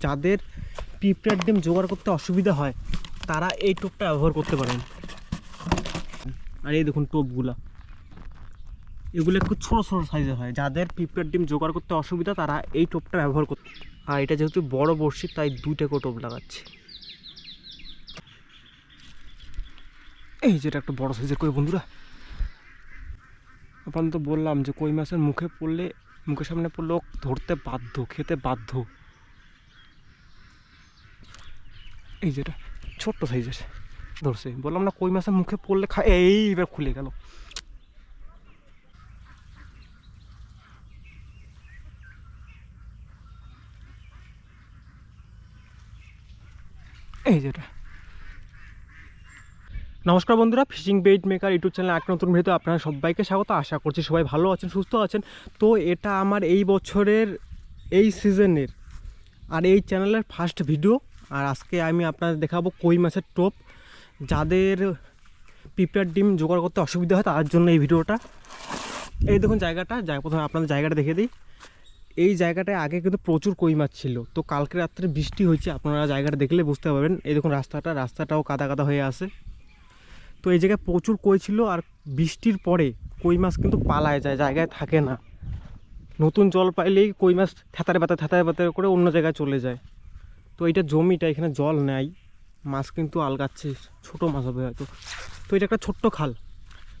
যাদের পিঁপড়ার ডিম জোগাড় করতে অসুবিধা হয়, তারা এই টোপটা ব্যবহার করতে পারেন। আর এই দেখুন টোপগুলা। এগুলো একটু ছোটো ছোটো সাইজের হয়। যাদের পিঁপড়ার ডিম জোগাড় করতে অসুবিধা, তারা এই টোপটা ব্যবহার করতে আর এটা যেহেতু বড় বড়শি, তাই দুইটা করে টোপ লাগাচ্ছে। এই যেটা একটা বড় সাইজের কই বন্ধুরা। আপনার তো বললাম যে কই মাছের মুখে পড়লে মুখের সামনে পড়লে ধরতে বাধ্য, খেতে বাধ্য। এই যেটা ছোট্ট সাইজের ধরছে। বললাম না, কই মাছের মুখে পড়লে খায় এই এবার খুলে গেল। এই যেটা নমস্কার বন্ধুরা fishing bait maker YouTube channel এক নতুন ভিডিও আপনারা সবাইকে স্বাগত। আশা করছি সবাই ভালো আছেন, সুস্থ আছেন। তো এটা আমার এই বছরের এই সিজনের আর এই চ্যানেলের ফার্স্ট ভিডিও আর আজকে আমি আপনাদের দেখাবো কই মাছের টোপ। যাদের পিঁপড়ার ডিম জোগাড় করতে অসুবিধা হয় তার জন্য এই ভিডিওটা। এই দেখুন জায়গাটা জায়গা প্রথমে আপনাদের জায়গাটা দেখে দিই। এই জায়গাটায় আগে কিন্তু প্রচুর কই মাছ ছিল। তো কালকে রাত্রে বৃষ্টি হয়েছে, আপনারা জায়গাটা দেখলে বুঝতে পারবেন। এই দেখুন রাস্তাটা, রাস্তাটাও কাদা কাদা হয়ে আছে। তো এই জায়গায় প্রচুর কই ছিল আর বৃষ্টির পরে কই মাছ কিন্তু পালায় যায়, জায়গায় থাকে না। নতুন জল পাইলেই কই মাছ থেতারে বাতা থেতারে বাতারে করে অন্য জায়গায় চলে যায়। তো এইটা জমিটা এখানে জল নেয়। মাছ কিন্তু আলগাচ্ছে, ছোটো মাছ হবে হয়তো। তো এটা একটা ছোট্ট খাল।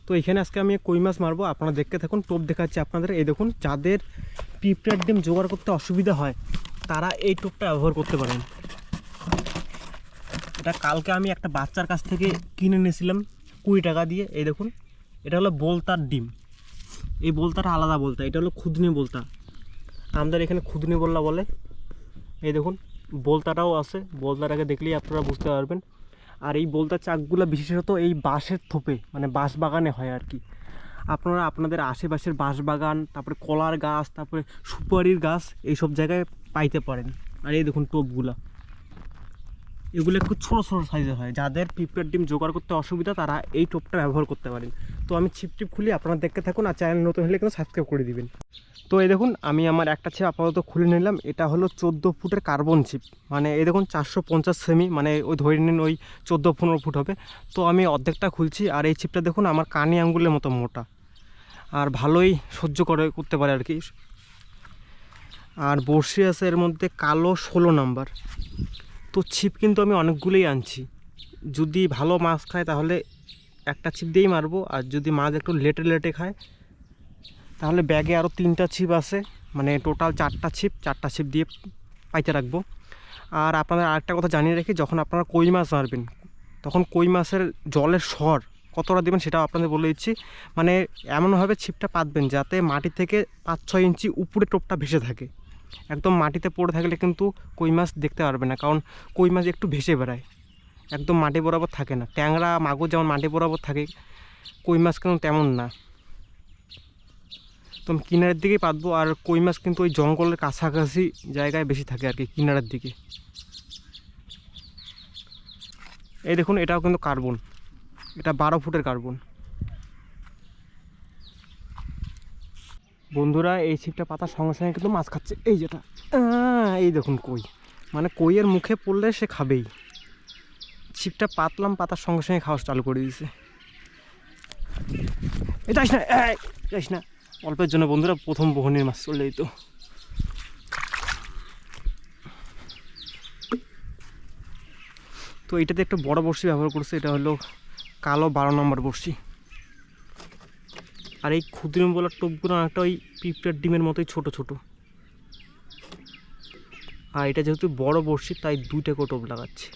তো এখানে আজকে আমি কই মাছ মারবো, আপনারা দেখতে থাকুন, টোপ দেখাচ্ছি আপনাদের। এই দেখুন, যাদের পিঁপড়ার ডিম জোগাড় করতে অসুবিধা হয়, তারা এই টোপটা ব্যবহার করতে পারেন। এটা কালকে আমি একটা বাচ্চার কাছ থেকে কিনে নিয়েছিলাম কুড়ি টাকা দিয়ে। এই দেখুন, এটা হলো বোলতার ডিম। এই বোলতাটা আলাদা বলতা, এটা হলো খুদনি বলতা। আমাদের এখানে খুদনি বললা বলে। এই দেখুন বলতাটাও আছে। বলতাটাকে দেখলেই আপনারা বুঝতে পারবেন। আর এই বোলতার চাকগুলো বিশেষত এই বাঁশের থোপে মানে বাঁশ বাগানে হয় আর কি। আপনারা আপনাদের আশেপাশের বাঁশ বাগান, তারপরে কলার গাছ, তারপরে সুপারির গাছ, এইসব জায়গায় পাইতে পারেন। আর এই দেখুন টোপগুলা। এগুলো একটু ছোটো ছোটো সাইজের হয়। যাদের পিঁপড়ার ডিম জোগাড় করতে অসুবিধা, তারা এই টোপটা ব্যবহার করতে পারেন। তো আমি ছিপ টিপ খুলি, আপনারা দেখতে থাকুন আর চ্যানেল নতুন হলে কিন্তু সাবস্ক্রাইব করে দিবেন। তো এই দেখুন, আমি আমার একটা ছিপ আপাতত খুলে নিলাম। এটা হলো চোদ্দ ফুটের কার্বন ছিপ মানে এই দেখুন, চারশো পঞ্চাশ সেমি মানে ওই ধরে নিন ওই চোদ্দ পনেরো ফুট হবে। তো আমি অর্ধেকটা খুলছি আর এই ছিপটা দেখুন, আমার কানি আঙ্গুলের মতো মোটা। আর ভালোই সহ্য করে, করতে পারে আর কি। আর বড়শি আছে এর মধ্যে কালো ষোলো নাম্বার তো ছিপ কিন্তু আমি অনেকগুলোই আনছি। যদি ভালো মাছ খায় তাহলে একটা ছিপ দিয়েই মারবো, আর যদি মাছ একটু লেটে লেটে খায়, তাহলে ব্যাগে আরও তিনটা ছিপ আছে মানে টোটাল চারটা ছিপ চারটা ছিপ দিয়ে পাইতে রাখব। আর আপনাদের আরেকটা কথা জানিয়ে রাখি, যখন আপনারা কই মাছ মারবেন, তখন কই মাছের জলের স্বর কতটা দেবেন সেটাও আপনাদের বলে দিচ্ছি। মানে এমনভাবে ছিপটা পাতবেন যাতে মাটি থেকে পাঁচ ছয় ইঞ্চি উপরে টোপটা ভেসে থাকে। একদম মাটিতে পড়ে থাকলে কিন্তু কই মাছ দেখতে পারবে না, কারণ কই মাছ একটু ভেসে বেড়ায়। একদম মাটি বরাবর থাকে না, ট্যাংরা, মাগুর যেমন মাটি বরাবর থাকে, কই মাছ কিন্তু তেমন না। তো আমি কিনারের দিকেই পাতবো, আর কই মাছ কিন্তু ওই জঙ্গলের কাছাকাছি জায়গায় বেশি থাকে আর কি, কিনারের দিকে। এই দেখুন, এটাও কিন্তু কার্বন, এটা বারো ফুটের কার্বন। বন্ধুরা, এই ছিপটা পাতার সঙ্গে সঙ্গে কিন্তু মাছ খাচ্ছে। এই যেটা। এই দেখুন কই। মানে কইয়ের মুখে পড়লে সে খাবেই। ছিপটা পাতলাম, পাতার সঙ্গে সঙ্গে খাওয়া চালু করে দিয়েছে। এ যাইস না যাইস না। অল্পের জন্য বন্ধুরা, প্রথম বহনের মাছ চলে যেত তো এটাতে একটা বড় বড়শি ব্যবহার করছে, এটা হলো কালো বারো নম্বর বড়শি। আর এই ক্ষুদ্রিম বলার টোপগুলো অনেকটা ওই পিঁপড়ার ডিমের মতোই ছোট ছোট। আর এটা যেহেতু বড় বড়শি, তাই দুইটা করে টোপ লাগাচ্ছে।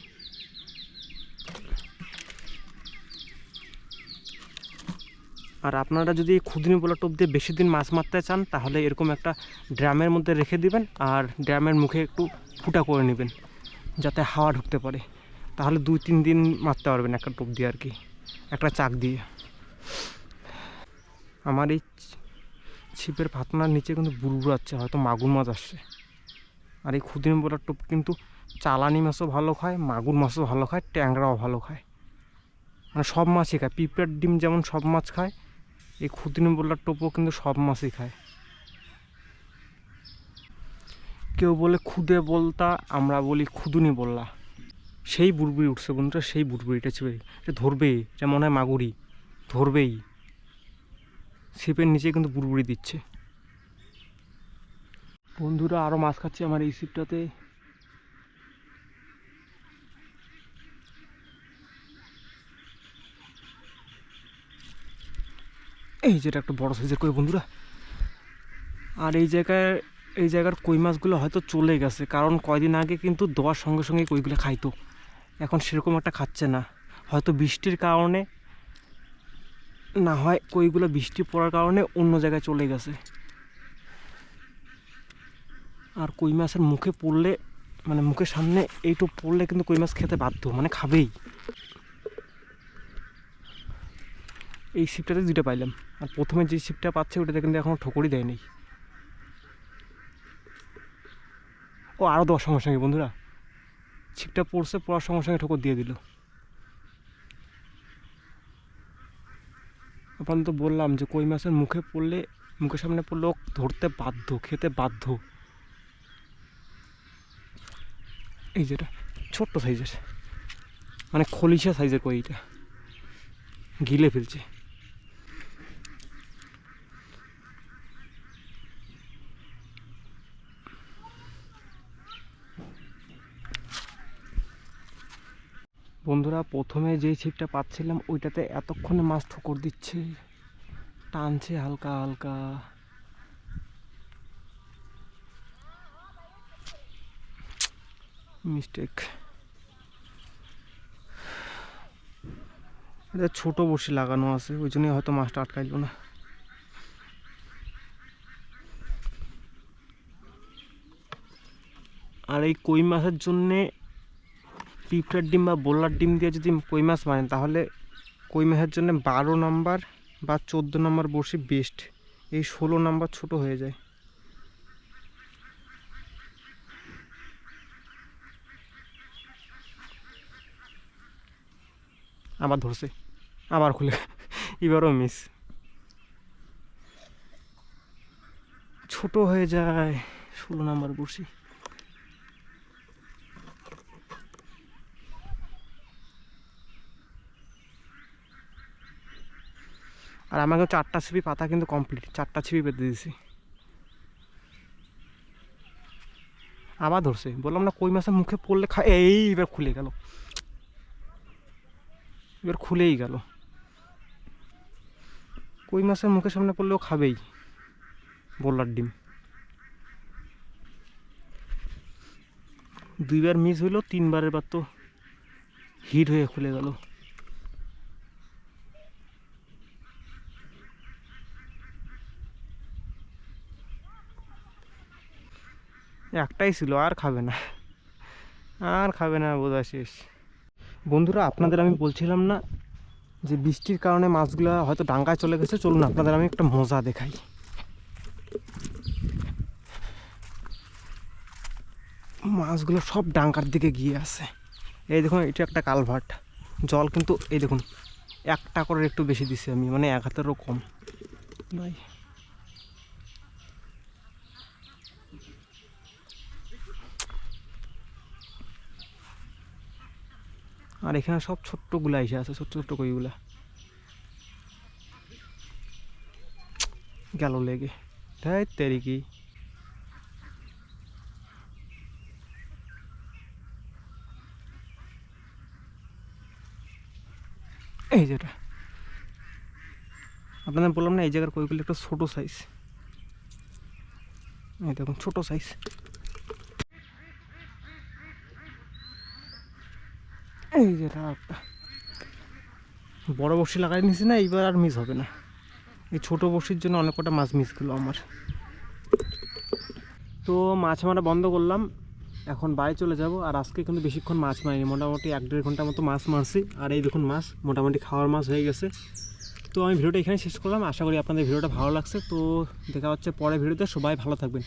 আর আপনারা যদি ক্ষুদ্রিম বলা টোপ দিয়ে বেশি দিন মাছ মারতে চান, তাহলে এরকম একটা ড্রামের মধ্যে রেখে দিবেন আর ড্রামের মুখে একটু ফুটা করে নেবেন, যাতে হাওয়া ঢুকতে পারে। তাহলে দুই তিন দিন মারতে পারবেন একটা টোপ দিয়ে আর কি, একটা চাক দিয়ে। আমার এই ছিপের ফাতনার নিচে কিন্তু বুড়বুড় আছে হয়তো মাগুর মাছ আসছে। আর এই ক্ষুদিন বলার টোপ কিন্তু চালানি মাছও ভালো খায়, মাগুর মাছও ভালো খায়, ট্যাংরাও ভালো খায়। মানে সব মাছই খায়, পিঁপড়ার ডিম যেমন সব মাছ খায়, এই ক্ষুদিন বলার টোপও কিন্তু সব মাছই খায়। কেউ বলে খুদে বলতা, আমরা বলি খুদুনি বললা। সেই বুড়বুড়ি উঠছে বন্ধুরা, সেই বুড়বুড়িটা চেপে এটা ধরবে এটা মনে হয় মাগুরি ধরবেই। ছিপের নিচে কিন্তু বুড়বুড়ি দিচ্ছে। বন্ধুরা আরও মাছ খাচ্ছে আমার এই ছিপটাতে এই যেটা একটা বড় সাইজের কই বন্ধুরা। আর এই জায়গায়, এই জায়গার কই মাছগুলো হয়তো চলে গেছে, কারণ কয়দিন আগে কিন্তু দোয়ার সঙ্গে সঙ্গে কইগুলো খাইতো। এখন সেরকম একটা খাচ্ছে না। হয়তো বৃষ্টির কারণে না হয় কইগুলো বৃষ্টি পড়ার কারণে অন্য জায়গায় চলে গেছে। আর কই মাছের মুখে পড়লে মানে মুখের সামনে এইটুকু পড়লে কিন্তু কই মাছ খেতে বাধ্য মানে খাবেই। এই শিপটাতে দুইটা পাইলাম। আর প্রথমে যে শিপটা পাচ্ছে, ওটাতে কিন্তু এখনও ঠোকরই দেয়নি ও আরও দেওয়ার সঙ্গে সঙ্গে বন্ধুরা ছিপটা পড়ছে, পড়ার সঙ্গে সঙ্গে ঠোকর দিয়ে দিল। আপনার তো বললাম যে কই মাছের মুখে পড়লে, মুখের সামনে পড়লে ধরতে বাধ্য, খেতে বাধ্য। এই যেটা, ছোট্ট সাইজের মানে খলিশা সাইজের কইটা গিলে ফেলছে। বন্ধুরা, প্রথমে যেই ছিপটা পাচ্ছিলাম, ওইটাতে এতক্ষণে মাছ ঠোকর দিচ্ছে। টানছে হালকা হালকা। মিস্টেক এটা ছোট বড়শি লাগানো আছে, ওই জন্যই হয়তো মাছটা আটকাইল না। আর এই কই মাছের জন্যে পিঁপড়ার ডিম বা বোলার ডিম দিয়ে যদি কই মাছ মারেন তাহলে কই মাছের জন্য বারো নাম্বার বা চোদ্দ নম্বর বড়শি বেস্ট এই ষোলো নম্বর ছোট হয়ে যায়। আবার ধরছে। আবার খুলে। এবারও মিস ছোট হয়ে যায় ষোলো নাম্বার বড়শি। আর আমাকে চারটা ছিপি পাতা কিন্তু কমপ্লিট চারটা ছিপি পেতে দিয়েছি। আবার ধরছে, বললাম না কই মাছের মুখে পড়লে খা এই এবার খুলে গেল। এবার খুলেই গেল। কই মাছের মুখের সামনে পড়লেও খাবেই বোল্লার ডিম। দুইবার মিস হইল, তিনবারের বার তো হিট হয়ে খুলে গেল। একটাই ছিল, আর খাবে না। আর খাবে না বোঝা শেষ। বন্ধুরা, আপনাদের আমি বলছিলাম না যে বৃষ্টির কারণে মাছগুলো হয়তো ডাঙ্গায় চলে গেছে। চলুন, আপনাদের আমি একটা মজা দেখাই। মাছগুলো সব ডাঙ্গার দিকে গিয়ে আছে। এই দেখুন, এটা একটা কালভার্ট। জল কিন্তু, এই দেখুন, একটা করে একটু বেশি দিছি আমি মানে এক হাতেরও কম। ভাই। আর এখানে সব ছোট্টগুলা এসে আছে, ছোট্ট ছোট্ট কইগুলা। গেল লেগে। তাই তেরি কি এই যেটা আপনাদের বললাম না, এই জায়গার কইগুলো একটা ছোট সাইজ এই দেখুন, ছোট সাইজ এই যেটা একটা বড় বড়শি লাগাই নিছি না, এইবার আর মিস হবে না। এই ছোট বড়শির জন্য অনেক কটা মাছ মিস গেলো আমার। তো মাছ মারা বন্ধ করলাম, এখন বাড়ি চলে যাব, আর আজকে কিন্তু বেশিক্ষণ মাছ মারিনি, মোটামুটি এক দেড় ঘণ্টার মতো মাছ মারছি, আর এই দেখুন মাছ, মোটামুটি খাওয়ার মাছ হয়ে গেছে। তো আমি ভিডিওটা এখানে শেষ করলাম, আশা করি আপনাদের ভিডিওটা ভালো লাগছে, তো দেখা হচ্ছে পরে ভিডিওতে, সবাই ভালো থাকবেন।